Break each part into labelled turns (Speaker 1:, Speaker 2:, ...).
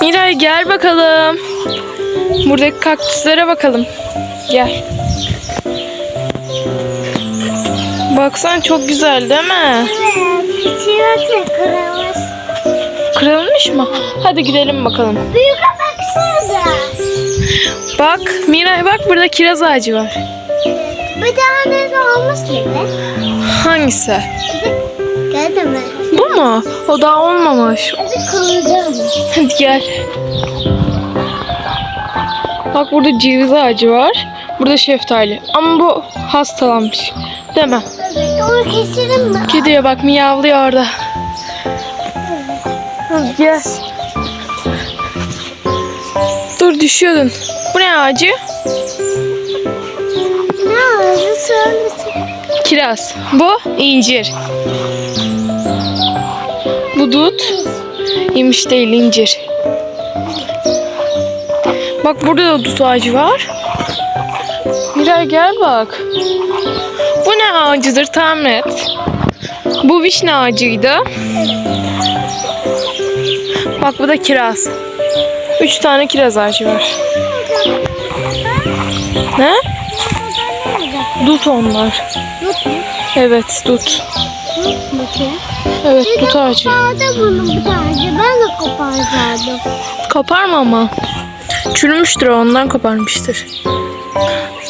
Speaker 1: Miray gel bakalım. Buradaki kaktüslere bakalım. Gel. Baksan çok güzel değil mi?
Speaker 2: Evet. Çiğnekle kırılmış.
Speaker 1: Kırılmış mı? Hadi gidelim bakalım.
Speaker 2: Büyük baksanıza.
Speaker 1: Bak Miray bak burada kiraz ağacı var.
Speaker 2: Bir tane de olmuş gibi.
Speaker 1: Hangisi?
Speaker 2: Geldi mi?
Speaker 1: Bu mu? O daha olmamış.
Speaker 2: Hadi kırılacağım.
Speaker 1: Hadi gel. Bak burada ceviz ağacı var. Burada şeftali. Ama bu hastalanmış. Değil mi?
Speaker 2: Evet, onu keselim mi?
Speaker 1: Kediye bak miyavlıyor orada. Hadi gel. Dur düşüyordun. Bu ne ağacı?
Speaker 2: Ne ağzı söylesin.
Speaker 1: Kiraz. Bu incir. Bu dut. Yemiş değil incir. Bak burada da dut ağacı var. Miray gel bak. Bu ne ağacıdır tahmin et. Bu vişne ağacıydı. Bak bu da kiraz. Üç tane kiraz ağacı var. Ne? Dut onlar.
Speaker 2: Mu?
Speaker 1: Evet dut.
Speaker 2: Ki?
Speaker 1: Evet dut ağacı.
Speaker 2: Kopardı bunu bir tane. Ben de kopardım.
Speaker 1: Koparma ama. Çürümüştür ondan koparmıştır.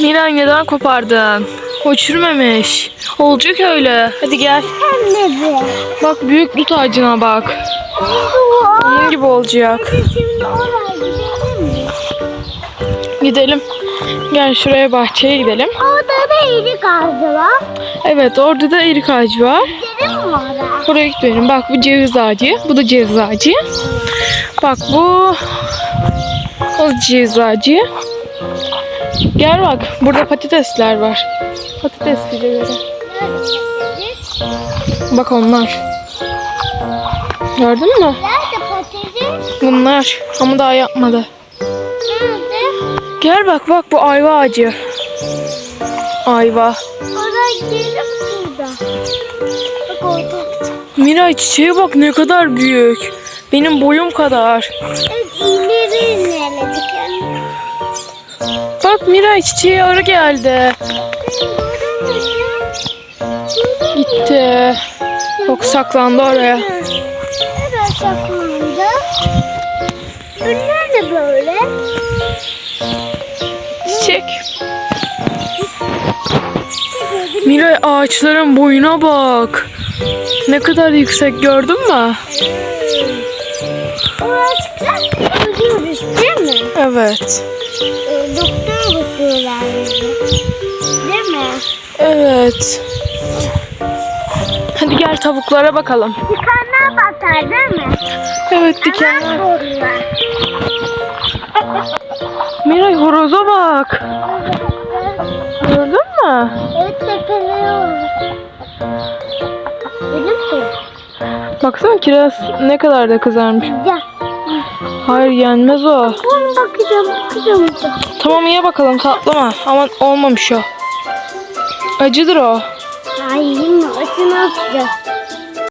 Speaker 1: Miray neden kopardın? O çürümemiş. Olacak öyle. Hadi gel.
Speaker 2: Anne be.
Speaker 1: Bak büyük dut ağacına bak. Onun gibi olacak.
Speaker 2: Şimdi oraya gidelim mi?
Speaker 1: Gidelim. Gel şuraya bahçeye gidelim.
Speaker 2: Orada da iyilik ağacı var.
Speaker 1: Evet orada da erik ağacı var.
Speaker 2: Gidelim mi oraya?
Speaker 1: Oraya gitmeyelim. Bak bu ceviz ağacı. Bu da ceviz ağacı. Bak bu o ceviz ağacı. Gel bak. Burada patatesler var. Patates fideleri. Bak onlar. Gördün mü? Bunlar. Ama daha yapmadı. Gel bak bak bu ayva ağacı. Ayva.
Speaker 2: Oraya gidelim şurada. Bak orada.
Speaker 1: Miray çiçeğe bak ne kadar büyük. Benim boyum kadar.
Speaker 2: Evet iğneleri iğneledik. Yani.
Speaker 1: Bak Miray çiçeğe arı geldi. Gitti. Bak saklandı oraya.
Speaker 2: Nerede saklandı? Bunlar da böyle.
Speaker 1: Çiçek. Miray ağaçların boyuna bak. Ne kadar yüksek gördün mü?
Speaker 2: Ölüyoruz değil mi?
Speaker 1: Evet.
Speaker 2: Ee, Doktora bakıyorlar bize. Değil mi?
Speaker 1: Evet. Hadi gel tavuklara bakalım.
Speaker 2: Dikenler bakar değil mi?
Speaker 1: Evet dikenler.
Speaker 2: korurlar.
Speaker 1: Miray horoza bak. Gördün mü?
Speaker 2: Evet olur. Benim de.
Speaker 1: Baksana kiraz ne kadar da kızarmış.
Speaker 2: Güzel.
Speaker 1: Hayır yenmez o.
Speaker 2: Bunu bakacağım, bakacağım.
Speaker 1: Tamam ye bakalım tatlama. Ama olmamış o. Acıdır o.
Speaker 2: Ay yine açını atacağız.